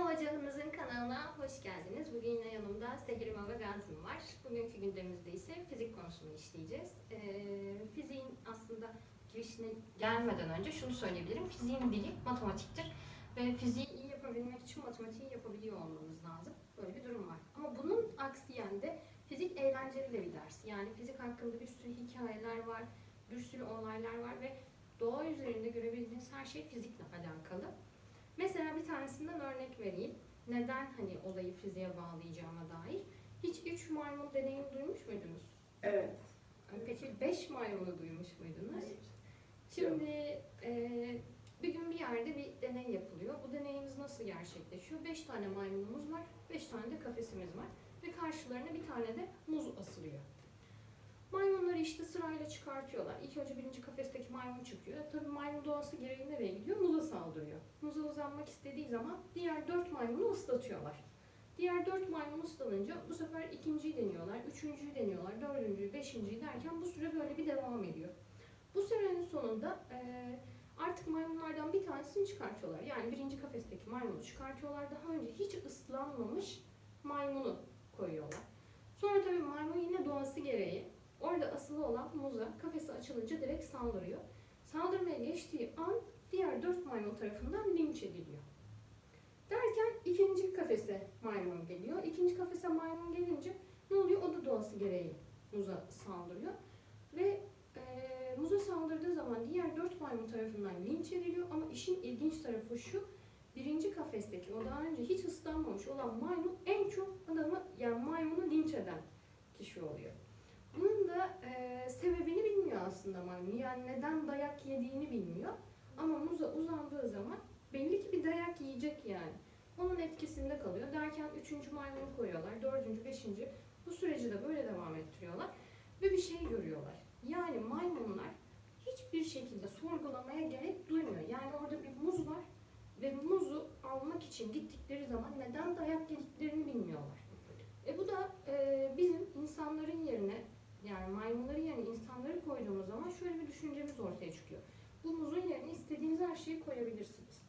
Hocamızın kanalına hoş geldiniz. Bugün yine yanımda Segirim ve Gazim var. Bugünkü gündemimizde ise fizik konusunu işleyeceğiz. Ee, fiziğin aslında girişine gelmeden önce şunu söyleyebilirim. Fiziğin dili matematiktir. Ve fiziği iyi yapabilmek için matematiği yapabiliyor olmamız lazım. Böyle bir durum var. Ama bunun aksi yönde fizik eğlenceli de bir ders. Yani fizik hakkında bir sürü hikayeler var, bir sürü olaylar var ve doğa üzerinde görebildiğiniz her şey fizikle alakalı. Mesela bir tanesinden örnek vereyim. Neden hani olayı fiziğe bağlayacağıma dair. Hiç üç maymun deneyimi duymuş muydunuz? Evet. Peki beş maymunu duymuş muydunuz? Şimdi e, bir gün bir yerde bir deney yapılıyor. Bu deneyimiz nasıl gerçekleşiyor? Beş tane maymunumuz var, beş tane de kafesimiz var. Ve karşılarına bir tane de muz asılıyor. Maymunları işte sırayla çıkartıyorlar. İlk önce birinci kafesteki maymun çıkıyor. Tabii maymun doğası gereği nereye gidiyor? Muza saldırıyor. Muza uzanmak istediği zaman diğer dört maymunu ıslatıyorlar. Diğer dört maymun ıslanınca bu sefer ikinciyi deniyorlar, üçüncüyü deniyorlar, dördüncüyü, beşinciyi derken bu süre böyle bir devam ediyor. Bu sürenin sonunda eee, artık maymunlardan bir tanesini çıkartıyorlar. Yani birinci kafesteki maymunu çıkartıyorlar. Daha önce hiç ıslanmamış maymunu koyuyorlar. Sonra tabii maymun yine doğası gereği orada asılı olan muza kafesi açılınca direkt saldırıyor. Saldırmaya geçtiği an diğer dört maymun tarafından linç ediliyor. Derken ikinci kafese maymun geliyor. İkinci kafese maymun gelince ne oluyor? O da doğası gereği muza saldırıyor. Ve e, muza saldırdığı zaman diğer dört maymun tarafından linç ediliyor. Ama işin ilginç tarafı şu. Birinci kafesteki o daha önce hiç ıslanmamış olan maymun en çok adamı yani maymunu linç eden kişi oluyor. Bunun da e, sebebini bilmiyor aslında maymun. Yani neden dayak yediğini bilmiyor. Ama muza uzandığı zaman belli ki bir dayak yiyecek yani. Onun etkisinde kalıyor. Derken üçüncü maymunu koyuyorlar. Dördüncü, beşinci. Bu süreci de böyle devam ettiriyorlar. Ve bir şey görüyorlar. Yani maymunlar hiçbir şekilde sorgulamaya gerek duymuyor. Yani orada bir muz var ve muzu almak için gittikleri zaman neden dayak yediklerini bilmiyorlar. E bu da e, bizim insanların yerine yani maymunların yerine insanları koyduğumuz zaman şöyle bir düşüncemiz ortaya çıkıyor. Bu muzun yerine istediğiniz her şeyi koyabilirsiniz.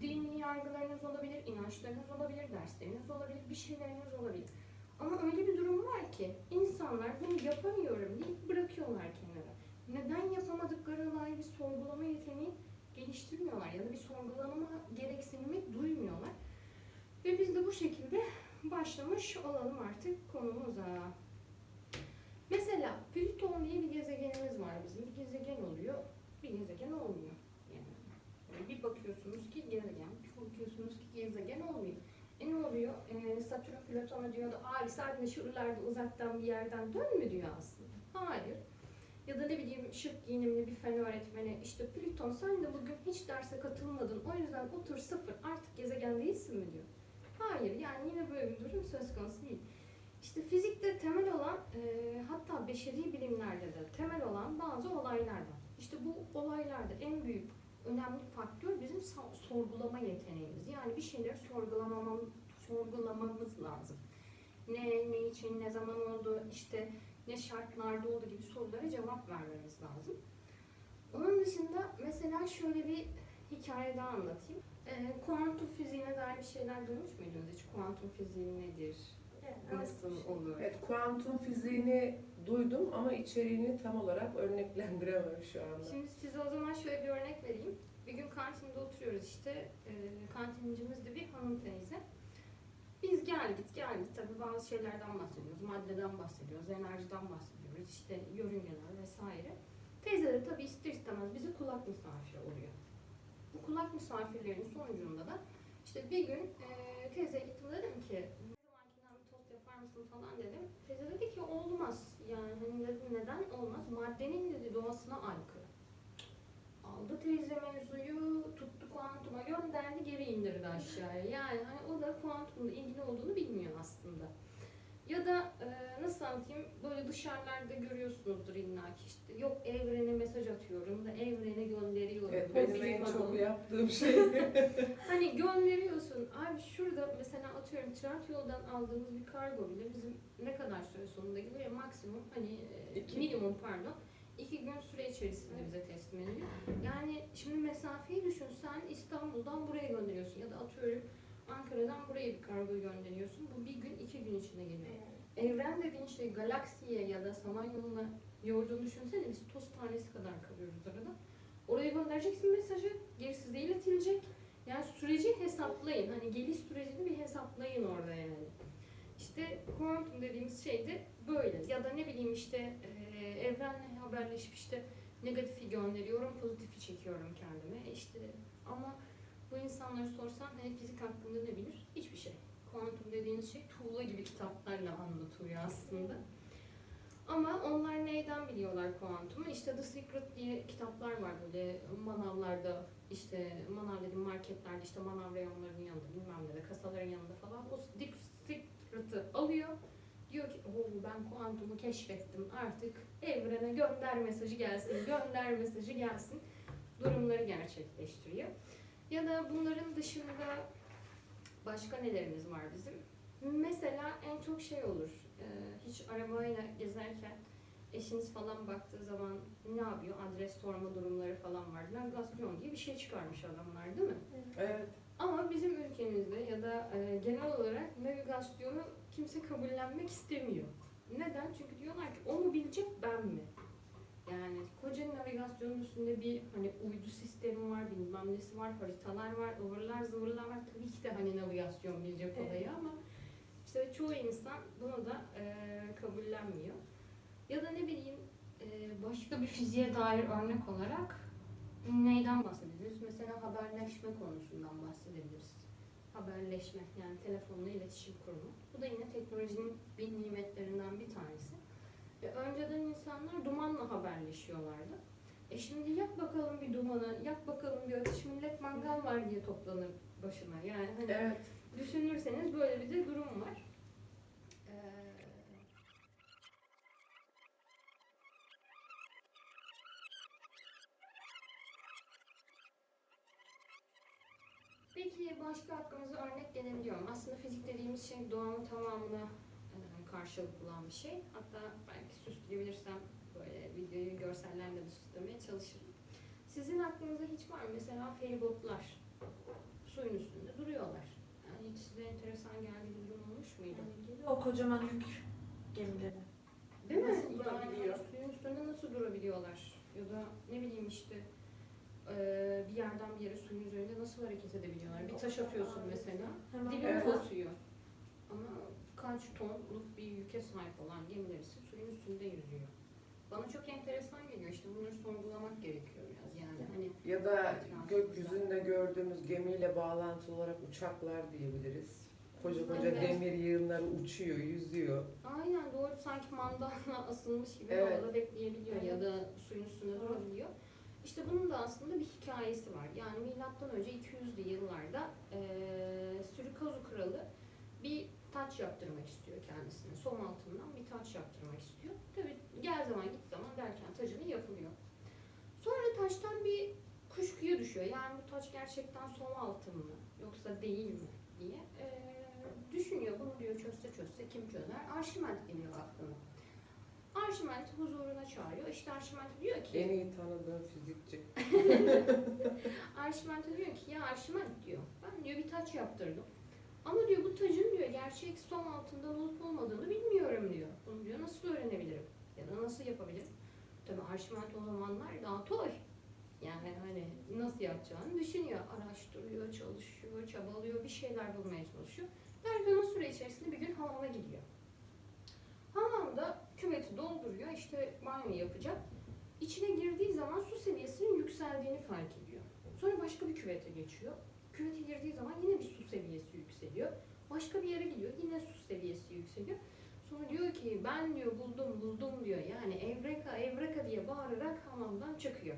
Dini yargılarınız olabilir, inançlarınız olabilir, dersleriniz olabilir, bir şeyleriniz olabilir. Ama öyle bir durum var ki insanlar bunu yapamıyorum deyip bırakıyorlar kenara. Neden yapamadıklarına dair bir sorgulama yeteneği geliştirmiyorlar ya da bir sorgulama gereksinimi duymuyorlar. Ve biz de bu şekilde başlamış olalım artık konumuza. Mesela Plüton diye bir gezegenimiz var bizim. Bir gezegen oluyor, bir gezegen olmuyor. Yani bir bakıyorsunuz ki gezegen, bir bakıyorsunuz ki gezegen olmuyor. E ne oluyor? Ee, Satürn Plüton'a diyor da abi sadece şuralarda uzaktan bir yerden dön mü diyor aslında. Hayır. Ya da ne bileyim şık giyinimli bir fen öğretmeni işte Plüton sen de bugün hiç derse katılmadın o yüzden otur sıfır artık gezegen değilsin mi diyor. Hayır yani yine böyle bir durum söz konusu değil. İşte fizikte temel olan e, hatta beşeri bilimlerde de temel olan bazı olaylar var. İşte bu olaylarda en büyük önemli faktör bizim sorgulama yeteneğimiz. Yani bir şeyleri sorgulamamamız, sorgulamamız lazım. Ne, ne için, ne zaman oldu, işte ne şartlarda oldu gibi sorulara cevap vermemiz lazım. Onun dışında mesela şöyle bir hikaye daha anlatayım. Ee, kuantum fiziğine dair bir şeyler duymuş muydunuz hiç? Kuantum fiziği nedir? Nasıl olur? Evet, kuantum fiziğini duydum ama içeriğini tam olarak örneklendiremem şu anda. Şimdi size o zaman şöyle bir örnek vereyim. Bir gün kantinde oturuyoruz işte. E, kantincimiz de bir hanım teyze. Biz geldik geldik tabii bazı şeylerden bahsediyoruz. Maddeden bahsediyoruz, enerjiden bahsediyoruz. işte yörüngeler vesaire. Teyze de tabii ister istemez bizi kulak misafiri oluyor. Bu kulak misafirlerin sonucunda da işte bir gün e, teyzeye gittim dedim ki ne zamankinden bir tost yapar mısın falan dedim. Teyze dedi ki olmaz. Yani hani dedim neden olmaz? Maddenin dedi doğasına aykırı. Aldı teyze mevzuyu, tuttu kuantuma gönderdi, geri indirdi aşağıya. Yani hani o da kuantumla ilgili olduğunu bilmiyor aslında. Ya da e, nasıl anlatayım, böyle dışarılarda görüyorsunuzdur illa ki işte yok evrene mesaj atıyorum da evrene gönderiyorum. Evet, benim en çok yaptığım şey. Hani gönderiyorsun. Abi şurada mesela atıyorum Trendyol'dan aldığımız bir kargo bile bizim ne kadar süre sonunda geliyor maksimum hani e, İki. minimum pardon iki gün süre içerisinde bize teslim ediliyor. Yani şimdi mesafeyi düşün sen İstanbul'dan buraya gönderiyorsun ya da atıyorum Ankara'dan buraya bir kargo gönderiyorsun. Bu bir gün, iki gün içinde geliyor. Evren dediğin şey galaksiye ya da samanyoluna yorduğunu düşünsene biz toz tanesi kadar kalıyoruz arada. Oraya göndereceksin mesajı, geri size iletilecek. Yani süreci hesaplayın. Hani geliş sürecini bir hesaplayın orada yani. İşte kuantum dediğimiz şey de böyle. Ya da ne bileyim işte e, evrenle haberleşip işte negatifi gönderiyorum, pozitifi çekiyorum kendime. İşte ama bu insanları sorsan hani fizik hakkında ne bilir? Hiçbir şey. Kuantum dediğiniz şey tuğla gibi kitaplarla anlatıyor aslında. Ama onlar neyden biliyorlar kuantumu? İşte The Secret diye kitaplar var böyle manavlarda işte manav dediğim marketlerde işte manav reyonlarının yanında bilmem ne de kasaların yanında falan o The Secret'ı alıyor. Diyor ki oh, ben kuantumu keşfettim artık evrene gönder mesajı gelsin, gönder mesajı gelsin durumları gerçekleştiriyor. Ya da bunların dışında başka nelerimiz var bizim? Mesela en çok şey olur. e, Hiç arabayla gezerken eşiniz falan baktığı zaman ne yapıyor? Adres sorma durumları falan var. Navigasyon diye bir şey çıkarmış adamlar değil mi? Evet. Ama bizim ülkemizde ya da e, genel olarak navigasyonu kimse kabullenmek istemiyor. Neden? Çünkü diyorlar ki o mu bilecek ben mi? Navigasyonun üstünde bir hani uydu sistemi var, bilmem nesi var, haritalar var, ıvırlar zıvırlar var. Tabii ki de hani navigasyon bilecek Evet. olayı ama işte çoğu insan bunu da e, kabullenmiyor. Ya da ne bileyim e, başka bir fiziğe dair örnek olarak neyden bahsedebiliriz? Mesela haberleşme konusundan bahsedebiliriz. Haberleşme yani telefonla iletişim kurma. Bu da yine teknolojinin bir nimetlerinden bir tanesi. E, önceden insanlar dumanla haberleşiyorlardı. E şimdi yak bakalım bir dumanı, yak bakalım bir ateş, millet mangal var diye toplanır başına. Yani hani Evet. düşünürseniz böyle bir de durum var. Ee, Peki başka aklımıza örnek gelebiliyor mu? Aslında fizik dediğimiz şey doğanın tamamına e, karşılık bulan bir şey. Hatta belki süsleyebilirsem böyle videoyu görsellerle de süslemeye çalışırım. Sizin aklınıza hiç var mı? Mesela feribotlar suyun üstünde duruyorlar. Yani hiç size enteresan geldiği bir durum olmuş muydu? O kocaman yük gemileri. Değil mi? Nasıl durabiliyor? Yani suyun üstünde nasıl durabiliyorlar? Ya da ne bileyim işte eee, bir yerden bir yere suyun üzerinde nasıl hareket edebiliyorlar? Bir taş atıyorsun mesela, dibine batıyor. Ama kaç tonluk bir yüke sahip olan gemiler ise suyun üstünde yüzüyor. Bana çok enteresan geliyor. İşte bunları sorgulamak gerekiyor biraz yani. Hani Ya da gökyüzünde gördüğümüz gemiyle bağlantılı olarak uçaklar diyebiliriz. Koca koca Evet. demir yığınları uçuyor, yüzüyor. Aynen doğru sanki mandalına asılmış gibi Evet. havada bekleyebiliyor ya da suyun üstünde durabiliyor. İşte bunun da aslında bir hikayesi var. Yani milattan önce 200'lü yıllarda eee Sürükazu kralı bir taç yaptırmak istiyor kendisine. Som altından bir taç yaptırmak istiyor. Tabii gel zaman git zaman derken tacını yapılıyor. Sonra taştan bir kuşkuya düşüyor. Yani bu taç gerçekten som altın mı yoksa değil mi diye eee, düşünüyor. Bunu diyor çözse çözse kim çözer? Arşimet geliyor aklına. Arşimet huzuruna çağırıyor. İşte Arşimet diyor ki En iyi tanıdığım fizikçi. Arşimet diyor ki ya Arşimet diyor ben diyor bir taç yaptırdım. Ama diyor bu tacın diyor altından olup olmadığını bilmiyorum diyor. Bunu diyor nasıl öğrenebilirim? Ya da nasıl yapabilirim? Tabii Arşimet o zamanlar daha toy. Yani hani nasıl yapacağını düşünüyor. Araştırıyor, çalışıyor, çabalıyor, bir şeyler bulmaya çalışıyor. Derken o süre içerisinde bir gün hamama gidiyor. Hamamda küveti dolduruyor, işte banyo yapacak. İçine girdiği zaman su seviyesinin yükseldiğini fark ediyor. Sonra başka bir küvete geçiyor. Küvete girdiği zaman yine bir su seviyesi yükseliyor. Başka bir yere gidiyor, yine su seviyesi yükseliyor. Sonra diyor ki ben diyor buldum buldum diyor. Yani evreka evreka diye bağırarak hamamdan çıkıyor.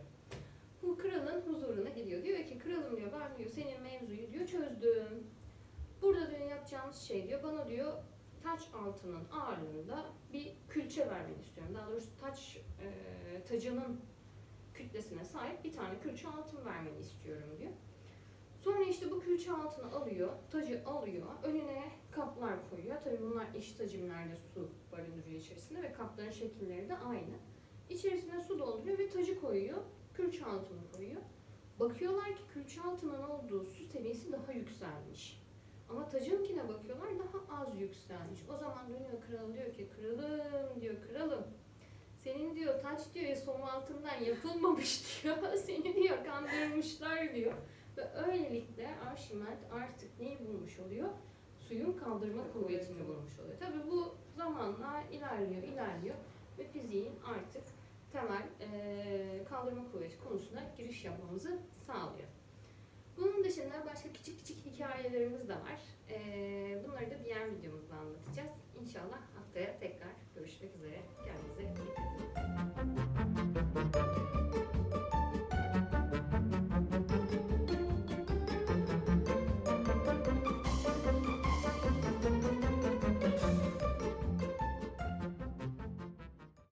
Bu kralın huzuruna gidiyor. Diyor ki kralım diyor ben diyor senin mevzuyu diyor çözdüm. Burada diyor yapacağımız şey diyor bana diyor taç altının ağırlığında bir külçe vermeni istiyorum. Daha doğrusu taç e, tacının kütlesine sahip bir tane külçe altın vermeni istiyorum diyor. Sonra işte bu külçe altını alıyor, tacı alıyor, önüne kaplar koyuyor. Tabii bunlar eşit hacimlerde su barındırıyor içerisinde ve kapların şekilleri de aynı. İçerisine su dolduruyor ve tacı koyuyor, külçe altını koyuyor. Bakıyorlar ki külçe altının olduğu su seviyesi daha yükselmiş. Ama tacınkine bakıyorlar daha az yükselmiş. O zaman dönüyor kral diyor ki kralım diyor kralım. Senin diyor taç diyor som altından yapılmamış diyor. Seni diyor kandırmışlar diyor. Ve öylelikle Arşimet artık neyi bulmuş oluyor? Suyun kaldırma kuvvetini bulmuş oluyor. Tabii bu zamanla ilerliyor, ilerliyor ve fiziğin artık temel eee, kaldırma kuvveti konusuna giriş yapmamızı sağlıyor. Bunun dışında başka küçük küçük hikayelerimiz de var. Eee, bunları da diğer videomuzda anlatacağız. İnşallah haftaya tekrar görüşmek üzere. Kendinize.